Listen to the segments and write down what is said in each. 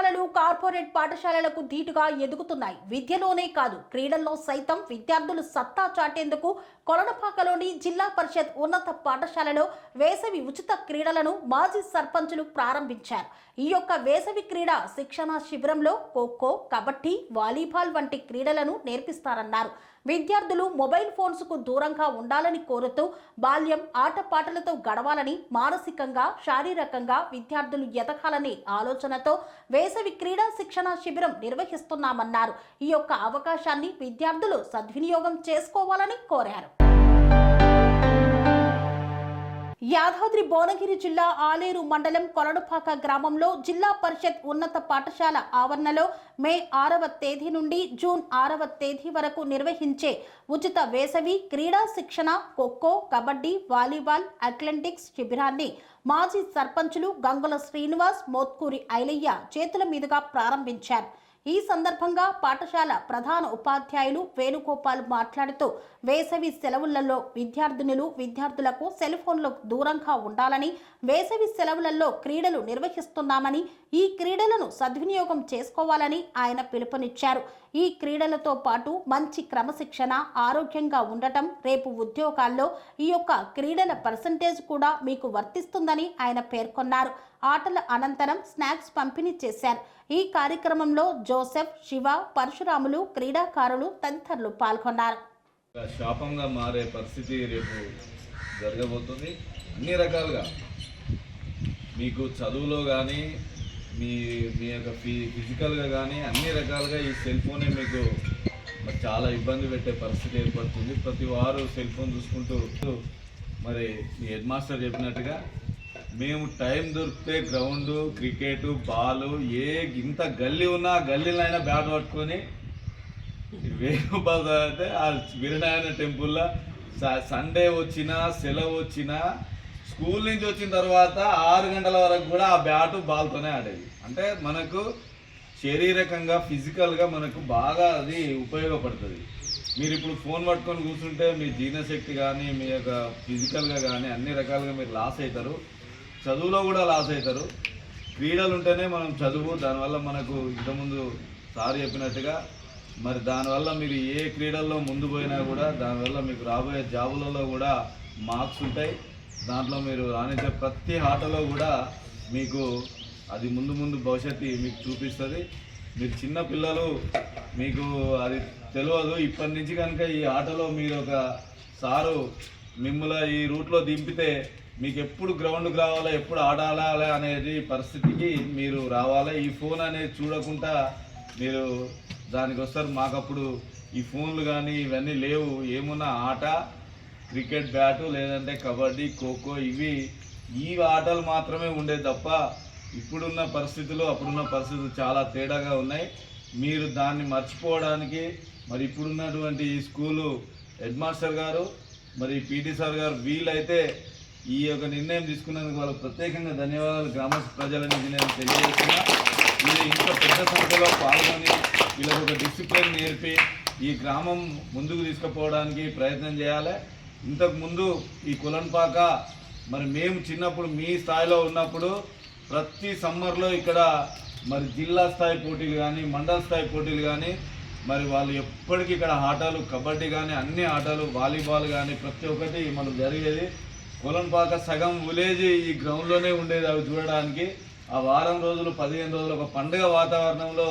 పాఠశాలలు కార్పొరేట్ పాఠశాలలకు ధీటుగా ఎదుగుతున్నాయి. విద్యలోనే కాదు క్రీడల్లో సైతం విద్యార్థులు సత్తా చాటేందుకు కొలనపాకలోని జిల్లా పరిషత్ ఉన్నత పాఠశాలలో వేసవి ఉచిత క్రీడలను మాజీ సర్పంచులు ప్రారంభించారు. ఈ యొక్క వేసవి క్రీడ శిక్షణ శిబిరంలో ఖోఖో కబడ్డీ వాలీబాల్ వంటి క్రీడలను నేర్పిస్తారన్నారు. విద్యార్థులు మొబైల్ ఫోన్స్కు దూరంగా ఉండాలని కోరుతూ బాల్యం ఆటపాటలతో గడవాలని మానసికంగా శారీరకంగా విద్యార్థులు ఎదగాలనే ఆలోచనతో వేసవి క్రీడా శిక్షణ శిబిరం నిర్వహిస్తున్నామన్నారు. ఈ యొక్క అవకాశాన్ని విద్యార్థులు సద్వినియోగం చేసుకోవాలని కోరారు. యాదాద్రి భువనగిరి జిల్లా ఆలేరు మండలం కొలడుపాక గ్రామంలో జిల్లా పరిషత్ ఉన్నత పాఠశాల ఆవరణలో మే ఆరవ తేదీ నుండి జూన్ ఆరవ తేదీ వరకు నిర్వహించే ఉచిత వేసవి క్రీడా శిక్షణ ఖోఖో కబడ్డీ వాలీబాల్ అథ్లెటిక్స్ శిబిరాన్ని మాజీ సర్పంచులు గంగుల శ్రీనివాస్ మోత్కూరి ఐలయ్య చేతుల మీదుగా ప్రారంభించారు. ఈ సందర్భంగా పాఠశాల ప్రధాన ఉపాధ్యాయులు వేణుగోపాల్ మాట్లాడుతూ వేసవి సెలవులలో విద్యార్థినులు విద్యార్థులకు సెల్ ఫోన్లకు దూరంగా ఉండాలని వేసవి సెలవులలో క్రీడలు నిర్వహిస్తున్నామని ఈ క్రీడలను సద్వినియోగం చేసుకోవాలని ఆయన పిలుపునిచ్చారు. ఈ క్రీడలతో పాటు మంచి క్రమశిక్షణ ఆరోగ్యంగా ఉండటం రేపు ఉద్యోగాల్లో ఈ యొక్క క్రీడల పర్సంటేజ్ కూడా మీకు వర్తిస్తుందని ఆయన పేర్కొన్నారు. ఆటల అనంతరం స్నాక్స్ పంపిణీ చేశారు. ఈ కార్యక్రమంలో జోసెఫ్ శివ పరశురాములు క్రీడాకారులు తదితరులు పాల్గొన్నారు. శాపంగా మారే పరిస్థితి రేపు జరగబోతుంది. అన్ని రకాలుగా మీకు చదువులో కానీ మీ మీ యొక్క ఫి ఫిజికల్గా కానీ అన్ని రకాలుగా ఈ సెల్ ఫోనే మీకు చాలా ఇబ్బంది పెట్టే పరిస్థితి ఏర్పడుతుంది. ప్రతి వారు సెల్ ఫోన్ చూసుకుంటూ మరి మీ హెడ్ మాస్టర్ చెప్పినట్టుగా మేము టైం దొరికితే గ్రౌండ్ క్రికెట్ బాలు ఏ ఇంత గల్లీ ఉన్నా ఆ గల్లీలైనా బ్యాట్ పట్టుకొని వేణుగోపాల్ అంటే ఆ వీరనారాయణ టెంపుల్లో సండే వచ్చినా సెలవు వచ్చినా స్కూల్ నుంచి వచ్చిన తర్వాత ఆరు గంటల వరకు కూడా ఆ బ్యాట్ బాల్తోనే ఆడేది. అంటే మనకు శారీరకంగా ఫిజికల్గా మనకు బాగా అది ఉపయోగపడుతుంది. మీరు ఇప్పుడు ఫోన్ పట్టుకొని కూర్చుంటే మీ జీర్ణశక్తి కానీ మీ యొక్క ఫిజికల్గా కానీ అన్ని రకాలుగా మీరు లాస్ అవుతారు. చదువులో కూడా లాస్ అవుతారు. క్రీడలు ఉంటేనే మనం చదువు దానివల్ల మనకు ఇంతకుముందు సార్ చెప్పినట్టుగా మరి దానివల్ల మీరు ఏ క్రీడల్లో ముందు పోయినా కూడా దానివల్ల మీకు రాబోయే జాబులలో కూడా మార్క్స్ ఉంటాయి. దాంట్లో మీరు రాణించే ప్రతి ఆటలో కూడా మీకు అది ముందు ముందు భవిష్యత్తు మీకు చూపిస్తుంది. మీరు చిన్న పిల్లలు మీకు అది తెలియదు. ఇప్పటి నుంచి కనుక ఈ ఆటలో మీరు ఒక సారు మిమ్మల్ని ఈ రూట్లో దింపితే మీకు ఎప్పుడు గ్రౌండ్కి రావాలా ఎప్పుడు ఆడాలా అనేది పరిస్థితికి మీరు రావాలా. ఈ ఫోన్ అనేది చూడకుండా మీరు దానికి వస్తారు. మాకప్పుడు ఈ ఫోన్లు కానీ ఇవన్నీ లేవు. ఏమున్నా ఆట క్రికెట్ బ్యాటు లేదంటే కబడ్డీ ఖోఖో ఇవి ఈ ఆటలు మాత్రమే ఉండే తప్ప ఇప్పుడున్న పరిస్థితులు అప్పుడున్న పరిస్థితులు చాలా తేడాగా ఉన్నాయి. మీరు దాన్ని మర్చిపోవడానికి మరి ఇప్పుడున్నటువంటి ఈ స్కూలు హెడ్ మాస్టర్ గారు మరి పీటీ సార్ గారు వీలైతే ఈ యొక్క నిర్ణయం తీసుకున్నందుకు వాళ్ళకి ప్రత్యేకంగా ధన్యవాదాలు. గ్రామ ప్రజలని నేను తెలియజేస్తున్నా. వీళ్ళు ఇంత పెద్ద సంఖ్యలో పాల్గొని వీళ్ళకు ఒక డిసిప్లిన్ నేర్పి ఈ గ్రామం ముందుకు తీసుకుపోవడానికి ప్రయత్నం చేయాలి. ఇంతకుముందు ఈ కులన్పాక మరి మేము చిన్నప్పుడు మీ స్థాయిలో ఉన్నప్పుడు ప్రతి సమ్మర్లో ఇక్కడ మరి జిల్లా స్థాయి పోటీలు కానీ మండల స్థాయి పోటీలు కానీ మరి వాళ్ళు ఎప్పటికీ ఇక్కడ ఆటలు కబడ్డీ కానీ అన్ని ఆటలు వాలీబాల్ కానీ ప్రతి ఒక్కటి మనం జరిగేది. కొలంపాక సగం విలేజ్ ఈ గ్రౌండ్లోనే ఉండేది అవి చూడడానికి. ఆ వారం రోజులు పదిహేను రోజులు ఒక పండుగ వాతావరణంలో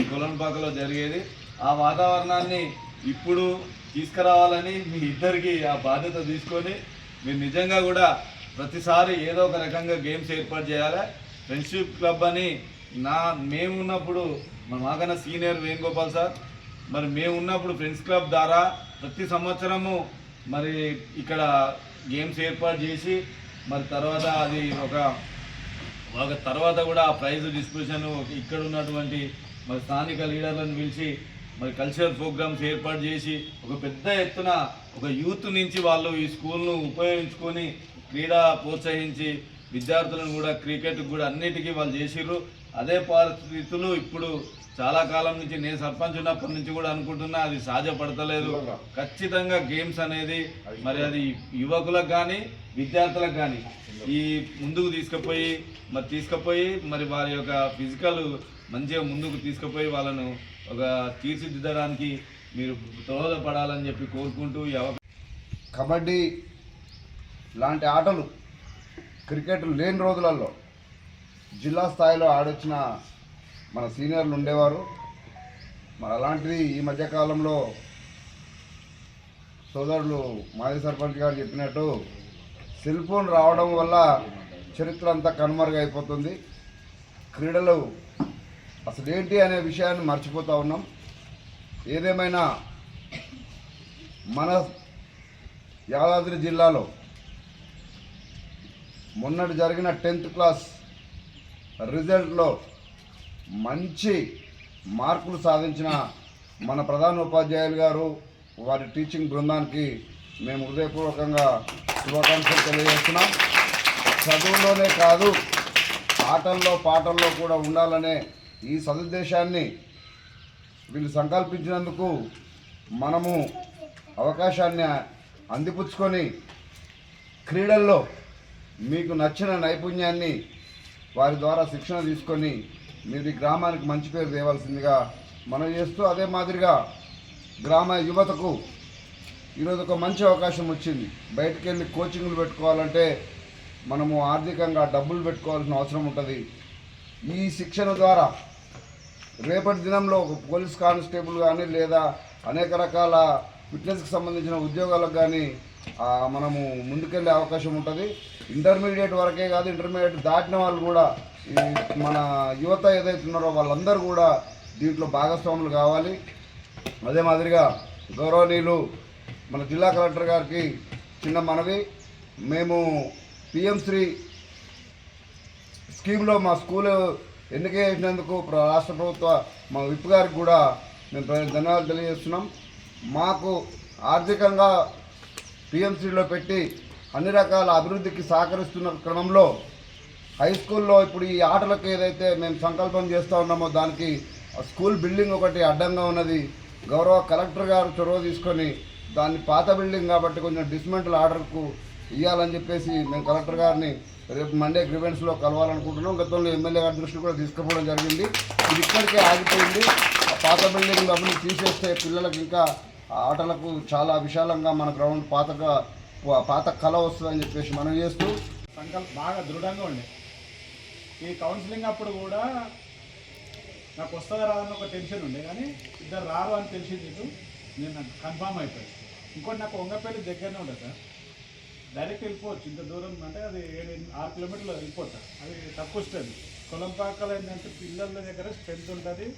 ఈ కొలంపాకలో జరిగేది. ఆ వాతావరణాన్ని ఇప్పుడు తీసుకురావాలని మీ ఇద్దరికి ఆ బాధ్యత తీసుకొని మీరు నిజంగా కూడా ప్రతిసారి ఏదో ఒక రకంగా గేమ్స్ ఏర్పాటు చేయాలి. ఫ్రెండ్షిప్ క్లబ్ అని నా మేము ఉన్నప్పుడు మాకన్నా సీనియర్ వేణుగోపాల్ సార్ మరి మేము ఉన్నప్పుడు ఫ్రెండ్స్ క్లబ్ ద్వారా ప్రతి సంవత్సరము మరి ఇక్కడ గేమ్స్ ఏర్పాటు చేసి మరి తర్వాత అది ఒక ఒక తర్వాత కూడా ఆ ప్రైజ్ డిస్ట్రిబ్యూషన్ ఇక్కడ ఉన్నటువంటి మరి స్థానిక లీడర్లను పిలిచి మరి కల్చరల్ ప్రోగ్రామ్స్ ఏర్పాటు చేసి ఒక పెద్ద ఎత్తున ఒక యూత్ నుంచి వాళ్ళు ఈ స్కూల్ను ఉపయోగించుకొని క్రీడా ప్రోత్సహించి విద్యార్థులను కూడా క్రికెట్ కూడా అన్నిటికీ వాళ్ళు చేసిర్రు. అదే పరిస్థితులు ఇప్పుడు చాలా కాలం నుంచి నేను సర్పంచ్ ఉన్నప్పటి నుంచి కూడా అనుకుంటున్నా అది సాధ్యపడతలేదు. ఖచ్చితంగా గేమ్స్ అనేది మరి అది యువకులకు కానీ విద్యార్థులకు కానీ ఈ ముందుకు తీసుకుపోయి మరి తీసుకుపోయి మరి వారి యొక్క ఫిజికల్ మంచిగా ముందుకు తీసుకుపోయి వాళ్ళను ఒక తీర్చిదిద్దడానికి మీరు దోహదపడాలని చెప్పి కోరుకుంటూ కబడ్డీ లాంటి ఆటలు క్రికెట్ లేని రోజులలో జిల్లా స్థాయిలో ఆడొచ్చిన మన సీనియర్లు ఉండేవారు. మరి అలాంటిది ఈ మధ్యకాలంలో సోదరులు మాజీ సర్పంచ్ గారు చెప్పినట్టు సెల్ ఫోన్ రావడం వల్ల చరిత్ర అంతా కనుమరుగైపోతుంది క్రీడలు అసలు ఏంటి అనే విషయాన్ని మర్చిపోతూ ఉన్నాం. ఏదేమైనా మన యాదాద్రి జిల్లాలో మొన్నటి జరిగిన టెన్త్ క్లాస్ రిజల్ట్లో మంచి మార్కులు సాధించిన మన ప్రధాన ఉపాధ్యాయులు గారు వారి టీచింగ్ బృందానికి మేము హృదయపూర్వకంగా శుభాకాంక్షలు తెలియజేస్తున్నాం. చదువులోనే కాదు ఆటల్లో పాటల్లో కూడా ఉండాలనే ఈ సదుద్దేశాన్ని వీళ్ళు సంకల్పించినందుకు మనము అవకాశాన్ని అందిపుచ్చుకొని క్రీడల్లో మీకు నచ్చిన నైపుణ్యాన్ని వారి ద్వారా శిక్షణ తీసుకొని మీరు ఈ గ్రామానికి మంచి పేరు తేవాల్సిందిగా మనం చేస్తూ అదే మాదిరిగా గ్రామ యువతకు ఈరోజు ఒక మంచి అవకాశం వచ్చింది. బయటకు వెళ్ళి కోచింగ్లు పెట్టుకోవాలంటే మనము ఆర్థికంగా డబ్బులు పెట్టుకోవాల్సిన అవసరం ఉంటుంది. ఈ శిక్షణ ద్వారా రేపటి దినంలో ఒక పోలీస్ కానిస్టేబుల్ కానీ లేదా అనేక రకాల ఫిట్నెస్కి సంబంధించిన ఉద్యోగాలకు కానీ మనము ముందుకెళ్ళే అవకాశం ఉంటుంది. ఇంటర్మీడియట్ వరకే కాదు ఇంటర్మీడియట్ దాటిన వాళ్ళు కూడా మన యువత ఏదైతే ఉన్నారో వాళ్ళందరూ కూడా దీంట్లో భాగస్వాములు కావాలి. అదే మాదిరిగా గౌరవనీయులు మన జిల్లా కలెక్టర్ గారికి చిన్న మనవి. మేము పిఎం శ్రీ స్కీమ్లో మా స్కూల్ ఎన్నిక చేసినందుకు రాష్ట్ర ప్రభుత్వ మా విప్ గారికి కూడా మేము ధన్యవాదాలు తెలియజేస్తున్నాం. మాకు ఆర్థికంగా పిఎంసీలో పెట్టి అన్ని రకాల అభివృద్ధికి సహకరిస్తున్న క్రమంలో హై స్కూల్లో ఇప్పుడు ఈ ఆటలకు ఏదైతే మేము సంకల్పం చేస్తూ ఉన్నామో దానికి స్కూల్ బిల్డింగ్ ఒకటి అడ్డంగా ఉన్నది. గౌరవ కలెక్టర్ గారు చొరవ తీసుకొని దాన్ని పాత బిల్డింగ్ కాబట్టి కొంచెం డిస్మెంటల్ ఆర్డర్కు ఇవ్వాలని చెప్పేసి మేము కలెక్టర్ గారిని రేపు మండే గ్రివెన్స్లో కలవాలనుకుంటున్నాం. గతంలో ఎమ్మెల్యే గారి దృష్టి కూడా తీసుకుపోవడం జరిగింది. ఇది ఇక్కడికే ఆగిపోయింది. ఆ పాత బిల్డింగ్ డబ్బులు తీసేస్తే పిల్లలకు ఇంకా ఆటలకు చాలా విశాలంగా మన గ్రౌండ్ పాతగా పాత కళ వస్తుందని చెప్పేసి మనం చేస్తూ సంకల్ప బాగా దృఢంగా ఉండే. ఈ కౌన్సిలింగ్ అప్పుడు కూడా నాకు వస్తుందా రాదని ఒక టెన్షన్ ఉండే. కానీ ఇద్దరు రారు అని తెలిసింది నీకు. నేను నాకు కన్ఫామ్ అయిపోయింది ఇంకోటి నాకు వంగపల్లి దగ్గరనే ఉండదు సార్. డైరెక్ట్ వెళ్ళిపోవచ్చు. ఇంత దూరం అంటే అది ఏడు ఆరు కిలోమీటర్లు వెళ్ళిపోతా. అది తక్కువ వస్తుంది. కొలంపాకలు ఏంటంటే పిల్లల దగ్గర స్ట్రెంత్ ఉంటుంది.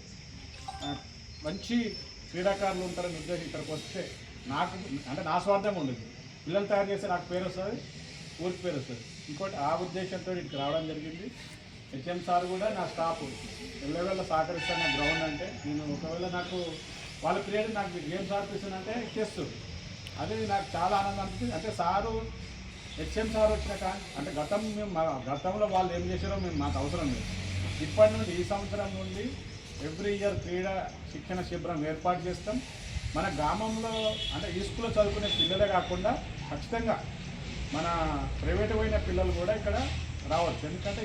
మంచి క్రీడాకారులు ఉంటారని ఉద్దేశం ఇక్కడికి వస్తే నాకు అంటే నా స్వార్థం ఉండదు పిల్లలు తయారు చేస్తే నాకు పేరు వస్తుంది ఊరికి పేరు వస్తుంది. ఇంకోటి ఆ ఉద్దేశంతో ఇక్కడికి రావడం జరిగింది. హెచ్ఎం సార్ కూడా నా స్టాఫ్ ఎల్లవేళ సహకరిస్తాను నా గ్రౌండ్ అంటే నేను ఒకవేళ నాకు వాళ్ళ క్రియేట్ నాకు గేమ్స్ ఆడిపిస్తుందంటే చేస్తుంది అది నాకు చాలా ఆనందం అనిపిస్తుంది. అంటే సారు హెచ్ఎం సార్ వచ్చిన అంటే గతం మేము మా- గతంలో వాళ్ళు ఏం చేశారో మేము మాకు అవసరం లేదు. ఇప్పటి నుండి ఈ సంవత్సరం నుండి ఎవ్రీ ఇయర్ క్రీడా శిక్షణ శిబిరం ఏర్పాటు చేస్తాం. మన గ్రామంలో అంటే ఈ స్కూల్లో చదువుకునే పిల్లలే కాకుండా ఖచ్చితంగా మన ప్రైవేట్ పోయిన పిల్లలు కూడా ఇక్కడ రావచ్చు. ఎందుకంటే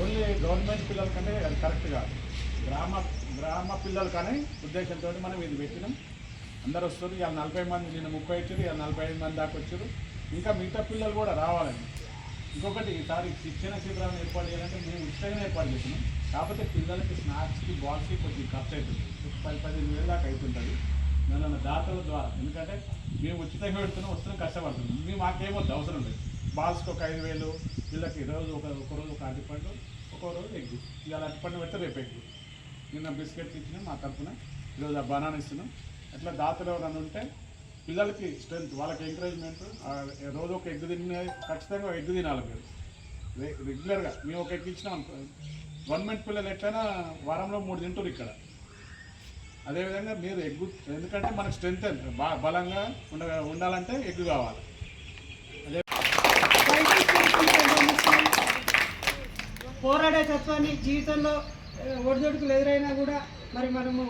ఓన్లీ గవర్నమెంట్ పిల్లల కంటే అది కరెక్ట్ కాదు. గ్రామ గ్రామ పిల్లలు కానీ ఉద్దేశంతో మనం ఇది పెట్టినాం. అందరు వస్తారు ఇవాళ నలభై మంది నిన్న ముప్పై వచ్చారు ఇవాళ నలభై ఐదు మంది దాకా వచ్చారు. ఇంకా మిగతా పిల్లలు కూడా రావాలండి ఇంకొకటి ఈసారి శిక్షణ శిబిరాన్ని ఏర్పాటు చేయాలంటే మేము ఉచితంగా ఏర్పాటు చేసినాం కాకపోతే పిల్లలకి స్నాక్స్కి బాల్స్కి కొంచెం ఖర్చు అవుతుంది పది పదిహేను వేలు దాకా అవుతుంటుంది మన దాతల ద్వారా. ఎందుకంటే మేము ఉచితంగా పెడుతున్నాం వస్తున్నాం కష్టపడుతున్నాం. మేము మాకేమొద్దు అవసరం లేదు. బాల్స్కి ఒక ఐదు వేలు పిల్లలకి రోజు ఒక ఒక రోజు ఒక అరటిపండు ఒక్కో రోజు ఎగ్గు ఇవాళ అరటిపండు పెడితే రేపు ఎగ్గు నిన్న బిస్కెట్స్ ఇచ్చినాం మా తరఫున ఈరోజు ఆ బనానా ఇస్తున్నాం. అట్లా దాతలు ఎవరన్నా ఉంటే పిల్లలకి స్ట్రెంత్ వాళ్ళకి ఎంకరేజ్మెంట్ రోజు ఒక ఎగ్గు తిన్న ఖచ్చితంగా ఎగ్గు తినాలి మీరు. రెగ్యులర్గా. మేము ఒక ఎగ్గు ఇచ్చినాం అనుకో గవర్నమెంట్ పిల్లలు ఎట్లయినా వారంలో మూడు తింటారు ఇక్కడ. అదేవిధంగా మీరు ఎగ్గు ఎందుకంటే మనకు స్ట్రెంత్ బా బలంగా ఉండ ఉండాలంటే ఎగ్గు కావాలి. అదే పోరాడే తత్వాన్ని జీవితంలో ఒడిదొడుకులు ఎదురైనా కూడా మరి మనము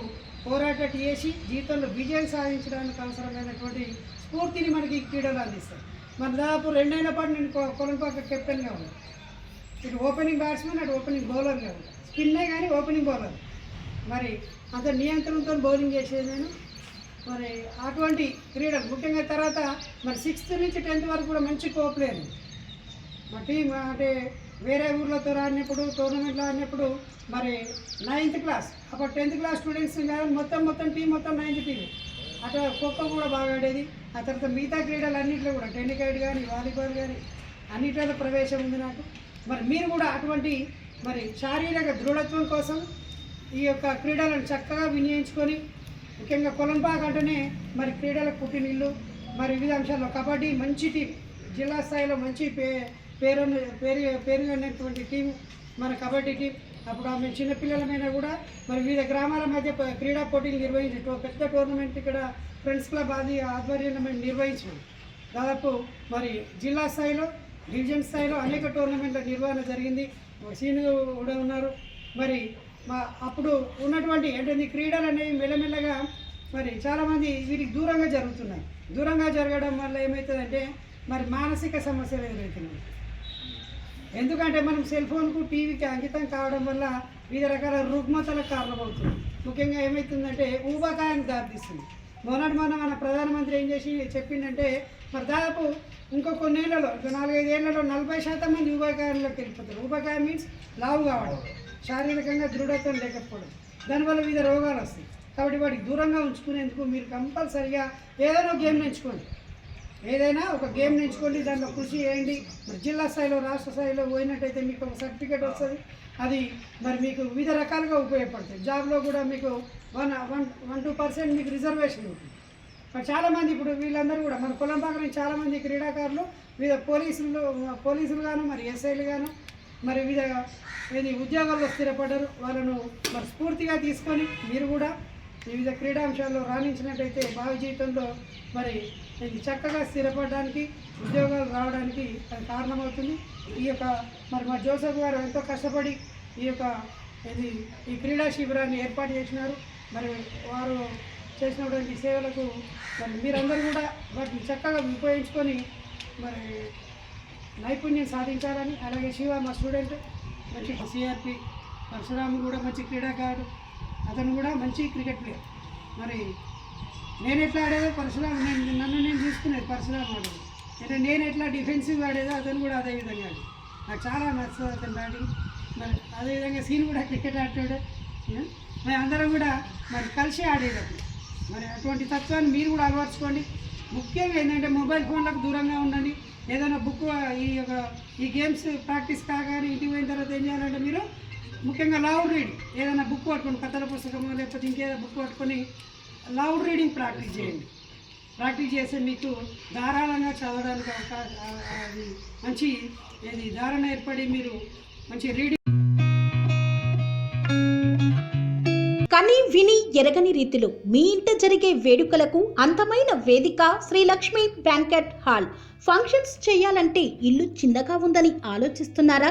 పోరాటం చేసి జీవితంలో విజయం సాధించడానికి అవసరమైనటువంటి స్ఫూర్తిని మనకి ఈ క్రీడలు అందిస్తాయి. మన దాదాపు రెండేళ్ళ పాటు నేను కొలంపాక కెప్టెన్గా ఉన్నాను ఇటు ఓపెనింగ్ బ్యాట్స్మెన్ అటు ఓపెనింగ్ బౌలర్ కాదు. స్పిన్నే కానీ ఓపెనింగ్ బౌలర్ మరి అంత నియంత్రణతో బౌలింగ్ చేసేది నేను. మరి అటువంటి క్రీడలు ముఖ్యంగా తర్వాత మరి సిక్స్త్ నుంచి టెన్త్ వరకు కూడా మంచి కో మా టీం అంటే వేరే ఊర్లతో ఆడినప్పుడు టోర్నమెంట్లో ఆడినప్పుడు మరి నైన్త్ క్లాస్ అప్పుడు టెన్త్ క్లాస్ స్టూడెంట్స్ కానీ మొత్తం మొత్తం టీం మొత్తం నైన్త్ టీం అట్లా ఖోఖో కూడా బాగా ఆడేది. ఆ తర్వాత మిగతా క్రీడలు అన్నింటిలో కూడా టెన్నికైడ్ కానీ వాలీబాల్ కానీ అన్నింటిలో ప్రవేశం ఉంది నాకు. మరి మీరు కూడా అటువంటి మరి శారీరక దృఢత్వం కోసం ఈ యొక్క క్రీడలను చక్కగా వినియోగించుకొని ముఖ్యంగా కొలంపాక అంటేనే మరి క్రీడలకు పుట్టినిల్లు మరి వివిధ అంశాల్లో కబడ్డీ మంచి టీం జిల్లా స్థాయిలో మంచి పే పేరు పేరు పేరుగానటువంటి టీం మన కబడ్డీ టీం. అప్పుడు ఆమె చిన్నపిల్లలమైన కూడా మరి వివిధ గ్రామాల మధ్య క్రీడా పోటీలు నిర్వహించి పెద్ద టోర్నమెంట్ ఇక్కడ ఫ్రెండ్స్ క్లబ్ అది ఆధ్వర్యంలో మేము నిర్వహించాం దాదాపు మరి జిల్లా స్థాయిలో డివిజన్ స్థాయిలో అనేక టోర్నమెంట్ల నిర్వహణ జరిగింది. సీను కూడా ఉన్నారు. మరి మా అప్పుడు ఉన్నటువంటి అంటే క్రీడలు అనేవి మెల్లమెల్లగా మరి చాలామంది వీరికి దూరంగా జరుగుతున్నాయి. దూరంగా జరగడం వల్ల ఏమవుతుందంటే మరి మానసిక సమస్యలు ఎదురవుతున్నాయి. ఎందుకంటే మనం సెల్ ఫోన్కు టీవీకి అంకితం కావడం వల్ల వివిధ రకాల రుగ్మతలకు కారణమవుతుంది. ముఖ్యంగా ఏమవుతుందంటే ఊబకాయానికి దారితీస్తుంది. మొన్నటి మొన్న మన ప్రధానమంత్రి ఏం చేసి చెప్పిందంటే మరి దాదాపు ఇంకో కొన్నేళ్ళలో ఇంకో నాలుగైదు ఏళ్ళలో నలభై శాతం మంది ఊబకాయంలోకి వెళ్ళిపోతారు. ఊబకాయం మీన్స్ లావు కావడం శారీరకంగా దృఢత్వం లేకపోవడం దానివల్ల వివిధ రోగాలు వస్తాయి. కాబట్టి వాటికి దూరంగా ఉంచుకునేందుకు మీరు కంపల్సరిగా ఏదైనా ఒక గేమ్ ఎంచుకోండి. ఏదైనా ఒక గేమ్ ఎంచుకోండి దాంట్లో కృషి చేయండి. మరి జిల్లా స్థాయిలో రాష్ట్ర స్థాయిలో పోయినట్టయితే మీకు ఒక సర్టిఫికేట్ వస్తుంది. అది మరి మీకు వివిధ రకాలుగా ఉపయోగపడుతుంది జాబ్లో కూడా మీకు one one one two percent మీకు రిజర్వేషన్ ఉంటుంది. మరి చాలామంది ఇప్పుడు వీళ్ళందరూ కూడా మన కులంపాక చాలామంది క్రీడాకారులు వివిధ పోలీసులు పోలీసులు గాను మరి ఎస్ఐలు గాను మరి వివిధ ఏది ఉద్యోగాల్లో స్థిరపడ్డారు వాళ్ళను మరి స్ఫూర్తిగా తీసుకొని మీరు కూడా వివిధ క్రీడాంశాల్లో రాణించినట్టయితే భావి జీవితంలో మరి ఇది చక్కగా స్థిరపడడానికి ఉద్యోగాలు రావడానికి అది కారణమవుతుంది. ఈ యొక్క మరి మా జోసఫ్ గారు ఎంతో కష్టపడి ఈ యొక్క ఇది ఈ క్రీడా శిబిరాన్ని ఏర్పాటు చేసినారు. మరి వారు చేసినటువంటి సేవలకు మరి మీరందరూ కూడా వాటిని చక్కగా ఉపయోగించుకొని మరి నైపుణ్యం సాధించాలని అలాగే శివ మా స్టూడెంట్ మంచి సిఆర్పి పరశురాము కూడా మంచి క్రీడాకారుడు. అతను కూడా మంచి క్రికెట్ ప్లేయర్. మరి నేను ఎట్లా ఆడేదో పరశురాము నేను నన్ను నేను చూసుకునేది పరశురాము ఆడేది అంటే నేను ఎట్లా డిఫెన్సివ్ ఆడేదో అతను కూడా అదే విధంగా నాకు చాలా నచ్చుతుంది అతని బ్యాటింగ్ మరి అదేవిధంగా సీన్ కూడా క్రికెట్ ఆడాడు మరి అందరం కూడా మరి కలిసి ఆడేది మరి అటువంటి తత్వాన్ని మీరు కూడా అలవర్చుకోండి. ముఖ్యంగా ఏంటంటే మొబైల్ ఫోన్లకు దూరంగా ఉండండి. ఏదైనా బుక్ ఈ యొక్క ఈ గేమ్స్ ప్రాక్టీస్ కాగానే ఇంటికి పోయిన తర్వాత ఏం చేయాలంటే మీరు ముఖ్యంగా లావు రీడ్ ఏదైనా బుక్ పట్టుకొని కథల పుస్తకము లేకపోతే ఇంకేదో బుక్ పట్టుకొని లౌడ్ రీడింగ్ ప్రాక్టీస్ చేయండి. ప్రాక్టీస్ చేస్తే మీకు ధారాళంగా చదవడానికి అవకాశం అది మంచి ఇది ధారణ ఏర్పడి మీరు మంచి రీడింగ్ కని విని ఎరగని రీతిలో మీ ఇంట జరిగే వేడుకలకు అందమైన వేదిక Shri Lakshmi banquet hall. Functions చేయాలంటే ఇల్లు చిన్నగా ఉందని ఆలోచిస్తున్నారా?